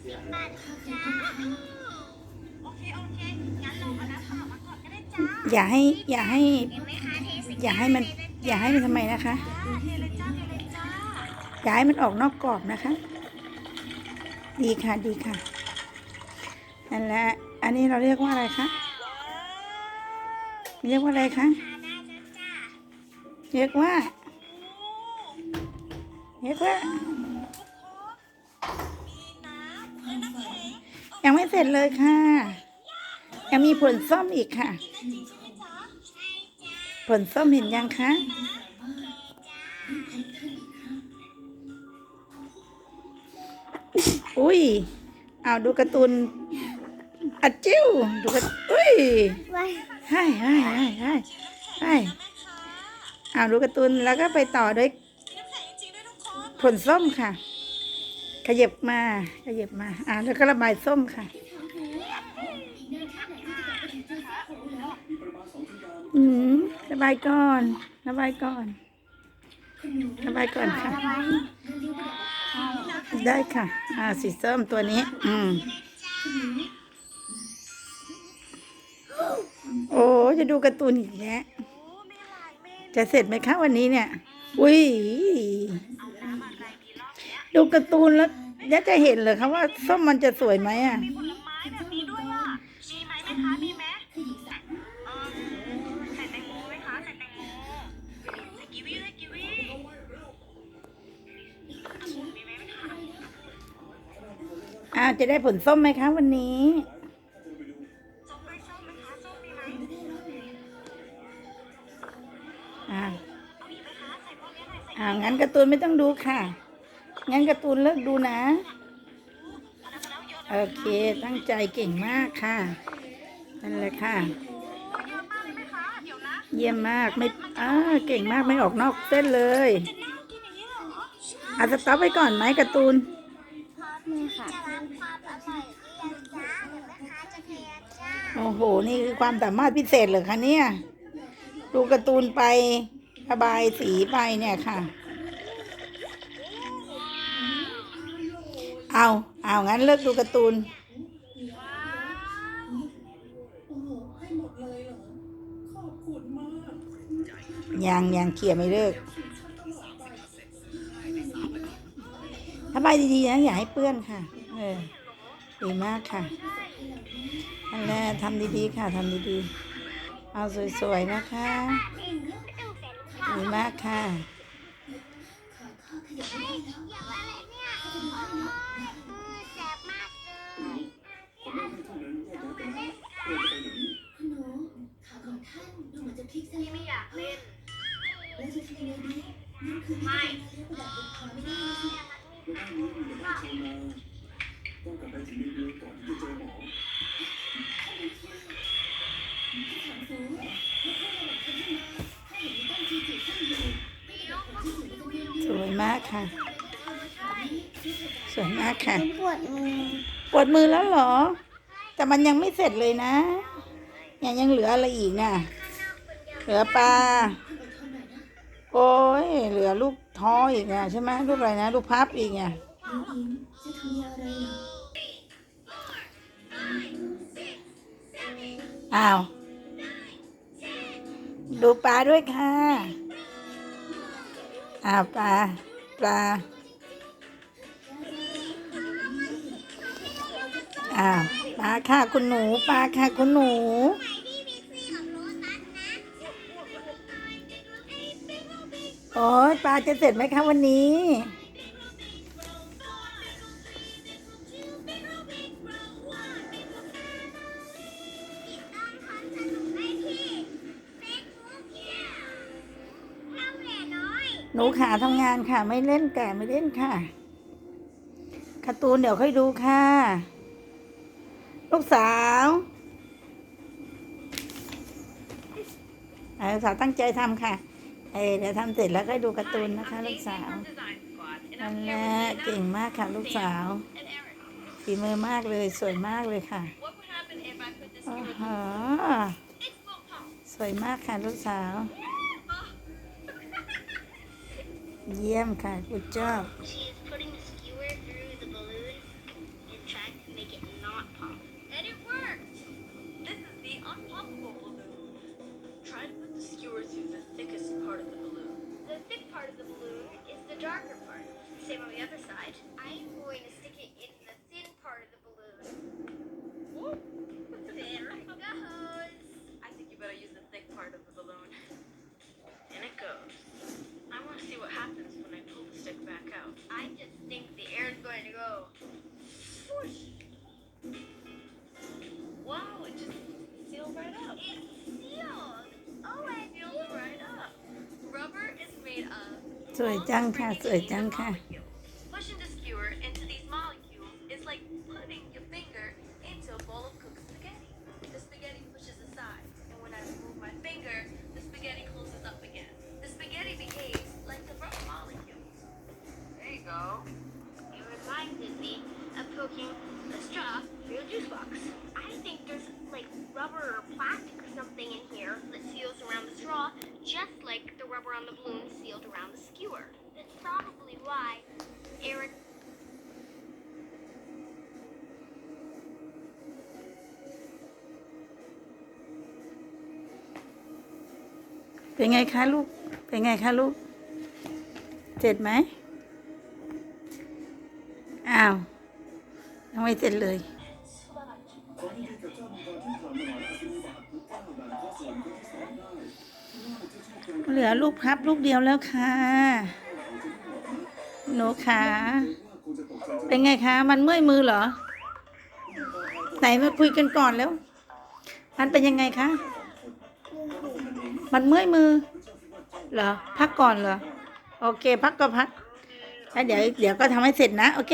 โอเคโอเคงั้นเราเอาน้ำเปล่ามาก่อนก็ได้จ้าอย่าให้อย่าให้ เห็นไหมคะเทใส่อย่าให้มันอย่าให้มันทำไมนะคะ จ้าเทเลยจ้าเทเลยจ้าอย่าให้มันออกนอกกรอบนะคะ ดีค่ะดีค่ะนั่นแหละอันนี้เราเรียกว่าอะไรคะเรียกว่าอะไรคะทาได้จ้าจ้า เรียกว่า เรียกว่า เสร็จเลยค่ะ ยังมีผลส้มอีกค่ะ ผลส้มเห็นยังคะอุ้ย เอาดูการ์ตูนอัดจิ้วดูการ์อุ้ยให้ให้ให้ให้ให้เอาดูการ์ตูนแล้วก็ไปต่อด้วยน้ำแข็งจริงด้วยผลส้มค่ะ ยับมาขยับมา อ่าแล้วก็ระบายส้มค่ะ อืมระบายก่อน ระบายก่อน ระบายก่อนค่ะ ได้ค่ะ อ่าสีส้มตัวนี้ อืมโอ้จะดูการ์ตูนอีกแล้วจะเสร็จไหมคะวันนี้เนี่ย อุ้ยดูการ์ตูนแล้ว แล้วจะเห็นเลยคะว่าส้มมันจะสวยไหมอะ มีผลไม้แบบนี้ด้วยอะ มีไหมไหมคะ มีไหมเออใส่แตงโมไหมคะ ใส่แตงโมใส่กีวีใส่กีวีองุ่นมีไหมไหมคะอ้าวจะได้ผลส้มไหมคะวันนี้ ส้มไหมส้มไหมคะ ส้มมีไหมอ่าเอาอีกไหมคะ ใส่พวกนี้หน่อยใส่ อ่างั้นการ์ตูนไม่ต้องดูค่ะ งั้นการ์ตูนเลิกดูนะ โอเค ตั้งใจเก่งมากค่ะ นั่นแหละค่ะ เยี่ยมมากไม่อ่าเก่งมากไม่ออกนอกเส้นเลยอางนี้เหรออาสต็อปไว้ก่อนไหมการ์ตูนนี่ค่ะโอ้โห นี่คือความสามารถพิเศษเหรอคะเนี่ย ดูการ์ตูนไประบายสีไปเนี่ยค่ะ เอาเอางั้นเลิกดูการ์ตูนยังยังเขี่ยไม่เลิกระบายดีๆนะอย่าให้เปื้อนค่ะ เออ ดีมากค่ะอันแรกทำดีๆค่ะทำดีๆ เอาสวยๆนะคะ ดีมากค่ะอย่างอะไรเนี่ยแสวยมากค่ะ สวยมากค่ะ ปวดมือ ปวดมือแล้วเหรอ แต่มันยังไม่เสร็จเลยนะ ยังยังเหลืออะไรอีกน่ะ เหลือปลา โอ้ยเหลือลูกท้ออีกอะใช่ไหมลูกอะไรนะลูกพับอีกอะอ้าว ดูปลาด้วยค่ะอ้าวปลาปลาอ้าวปลาค่ะคุณหนูปลาค่ะคุณหนู โอ้ยปลาจะเสร็จไหมคะวันนี้ หนูขาทำงานค่ะ ไม่เล่นแก่ไม่เล่นค่ะการ์ตูนเดี๋ยวค่อยดูค่ะ ลูกสาวสาวตั้งใจทำค่ะ เออเดี๋ยวทำเสร็จแล้วค่อยดูการ์ตูนนะคะ ลูกสาวนั่นแหละเก่งมากค่ะ ลูกสาวฝีมือมากเลยสวยมากเลยค่ะอ๋อฮะสวยมากค่ะ ลูกสาว เยี่ยมค่ะกุจ Whoosh. Wow, it just sealed right up. It sealed. Oh, it sealed right up. Rubber is made of สวยจังค่ะ สวยจังค่ะ rubber or plastic or something in here that seals around the straw, just like the rubber on the balloon sealed around the skewer. That's probably why Eric เป็นไงคะลูก เป็นไงคะลูก เสร็จไหม อ้าว ยังไม่เสร็จเลย เหลือลูกพับลูกเดียวแล้วค่ะ หนูขาเป็นไงคะ มันเมื่อยมือเหรอ ไหนมาคุยกันก่อนแล้ว มันเป็นยังไงคะ มันเมื่อยมือ เหรอ พักก่อนเหรอ โอเค พักก็พักแล้วเดี๋ยว เดี๋ยวก็ทำให้เสร็จนะ โอเค